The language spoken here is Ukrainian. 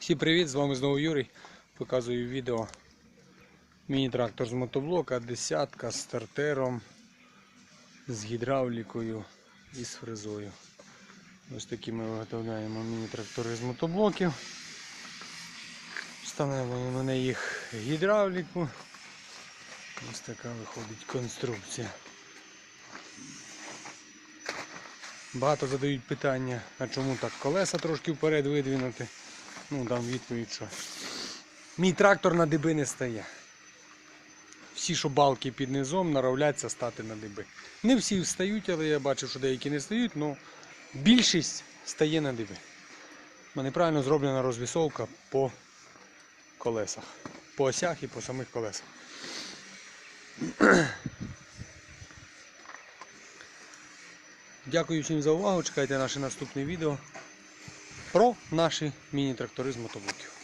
Всім привіт, з вами знову Юрій. Показую відео. Міні-трактор з мотоблока, десятка з стартером, з гідравлікою і з фрезою. Ось такі ми виготовляємо міні-трактори з мотоблоків. Встановлюємо на їх гідравліку. Ось така виходить конструкція. Багато задають питання, а чому так колеса трошки вперед видвинути. Ну, дам відповідь, що мій трактор на диби не стає. Всі, що балки під низом, наравляться стати на диби. Не всі встають, але я бачу, що деякі не стають, але більшість стає на диби. У мене правильно зроблена розвісовка по колесах. По осях і по самих колесах. Дякую всім за увагу. Чекайте наше наступне відео про наші міні-трактори з мотоблоків.